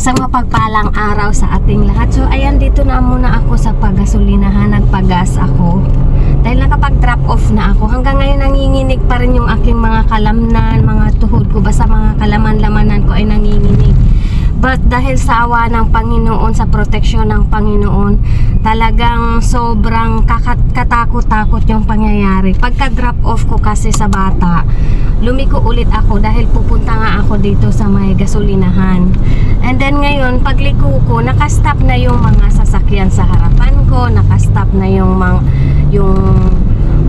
Isang mapagpalang araw sa ating lahat. So, ayan, dito na muna ako sa pagasolinahan. Nagpagas ako. Dahil nakapag-drop off na ako. Hanggang ngayon nanginginig pa rin yung aking mga kalamnan, mga tuhod ko. Basta mga kalaman-lamanan ko ay nanginginig. But dahil sa awa ng Panginoon, sa proteksyon ng Panginoon, talagang sobrang katakot-takot yung pangyayari. Pagka-drop off ko kasi sa bata, lumiko ulit ako dahil pupunta nga ako dito sa may gasolinahan. And then ngayon, pagliko ko, nakastop na yung mga sasakyan sa harapan ko, nakastop na yung mga, yung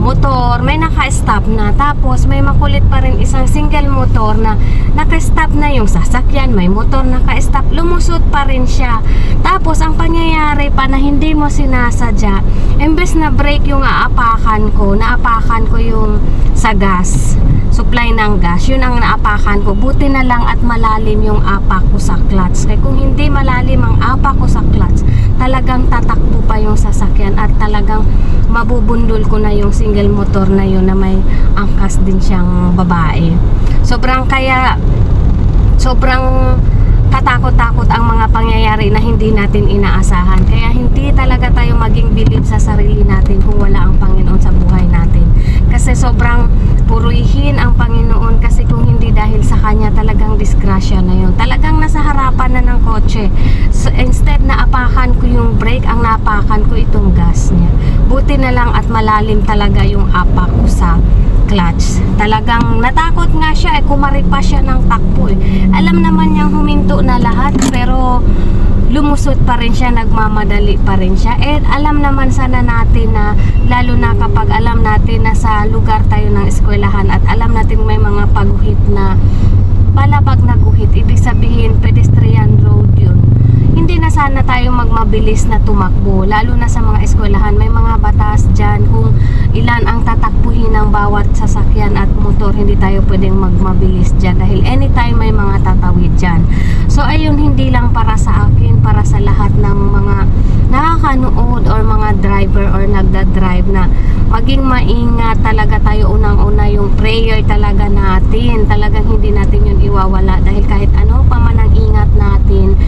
motor, may naka-stop na. Tapos may makulit pa rin isang single motor na naka-stop na yung sasakyan, may motor naka-stop, lumusot pa rin siya. Tapos ang pangyayari pa na hindi mo sinasadya, imbes na brake yung aapakan ko, naapakan ko yung sa gas supply ng gas, yun ang naapakan ko. Buti na lang at malalim yung apak ko sa clutch. Kaya kung hindi malalim ang apak ko sa clutch, talagang tatakbo pa yung sasakyan at talagang mabubundol ko na yung single motor na yun na may angkas din siyang babae. Sobrang kaya sobrang katakot-takot ang mga pangyayari na hindi natin inaasahan. Kaya hindi talaga tayo maging bilib sa sarili natin kung wala ang natin. Kasi sobrang purihin ang Panginoon kasi kung hindi dahil sa Kanya talagang disgrasya na yun. Talagang nasa harapan na ng kotse. So, instead na apakan ko yung brake, ang napakan ko itong gas niya. Buti na lang at malalim talaga yung apak ko sa clutch. Talagang natakot nga siya eh, kumari pa siya ng takbo eh. Alam naman niyang huminto na lahat lumusot pa rin siya, nagmamadali pa rin siya. Eh, alam naman sana natin na, lalo na kapag alam natin na sa lugar tayo ng eskwelahan at alam natin may mga paguhit na palabag na guhit, ibig sabihin pedestrian road yun. Hindi na sana tayo magmabilis na tumakbo, lalo na sa mga eskwelahan. May mga batas dyan kung ilan ang tatakbuhin ng bawat sasakyan hindi tayo pwedeng magmabilis dyan dahil anytime may mga tatawid dyan. So ayun, hindi lang para sa akin, para sa lahat ng mga nakakanood or mga driver or nagda-drive na maging maingat talaga tayo unang-una yung prayer talaga natin. Talagang hindi natin yun iwawala dahil kahit ano pa man ang ingat natin,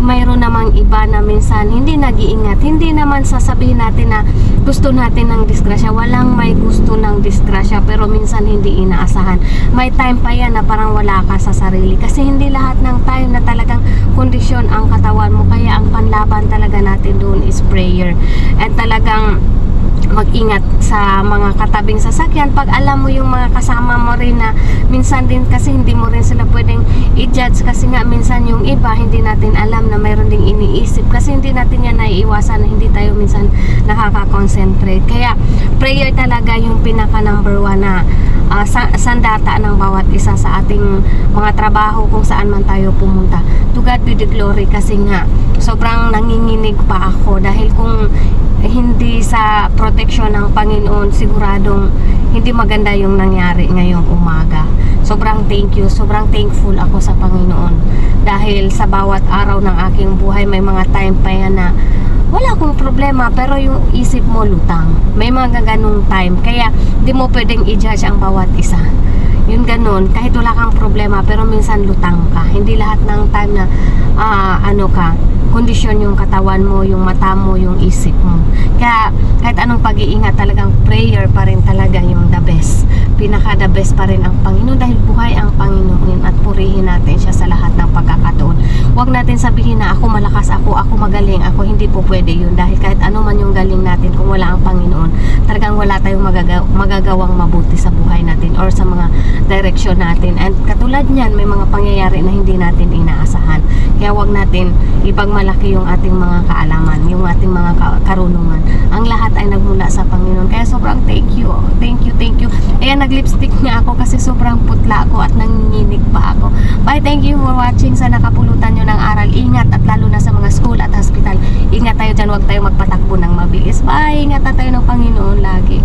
eh, mayroon namang iba na minsan hindi nag-iingat. Hindi naman sasabihin natin na gusto natin ng disgrasya. Walang may gusto ng disgrasya pero minsan hindi inaasahan. May time pa yan na parang wala ka sa sarili kasi hindi lahat ng time na talagang kondisyon ang katawan mo. Kaya ang panlaban talaga natin doon is prayer. And talagang mag-ingat sa mga katabing sasakyan. Pag alam mo yung mga kasama mo rin na minsan din kasi hindi mo rin sila pwedeng i-judge kasi nga minsan yung iba hindi natin alam na mayroon ding iniisip kasi hindi natin yan naiiwasan na hindi tayo minsan nakaka-concentrate. Kaya prayer talaga yung pinaka number one na uh, sa, sandata ng bawat isa sa ating mga trabaho kung saan man tayo pumunta. To God be the glory kasi nga sobrang nanginginig pa ako dahil kung sa proteksyon ng Panginoon, siguradong hindi maganda yung nangyari ngayong umaga. Sobrang thank you, sobrang thankful ako sa Panginoon. Dahil sa bawat araw ng aking buhay, may mga time pa yan na wala akong problema, pero yung isip mo lutang. May mga ganung time. Kaya, di mo pwedeng i-judge ang bawat isa. Yun ganun, kahit wala kang problema, pero minsan lutang ka. Hindi lahat ng time na, ah, ano ka, kondisyon yung katawan mo, yung mata mo, yung isip mo. Kaya kahit anong pag-iingat talagang prayer pa rin talaga yung the best. Pinaka the best pa rin ang Panginoon dahil buhay ang Panginoon at purihin natin siya sa lahat ng pagkakataon. Huwag natin sabihin na ako malakas ako, ako magaling, ako hindi po pwede yun dahil kahit ano man yung galing natin kung wala ang Panginoon, talagang wala tayong magagaw magagawang mabuti sa buhay natin or sa mga direksyon natin. And katulad niyan, may mga pangyayari na hindi natin inaasahan. Kaya wag natin ipagmalaki yung ating mga kaalaman, yung ating mga ka- karunungan. Ang lahat ay nagmula sa Panginoon. Kaya sobrang thank you. Thank you, thank you. Ayan, nag-lipstick nga ako kasi sobrang putla ako at nanginginig pa ako. Bye, thank you for watching. Sana kapulutan nyo ng aral. Ingat at lalo na sa mga school at hospital. Ingat tayo dyan, huwag tayo magpatakbo ng mabilis. Bye, ingat tayo ng Panginoon lagi.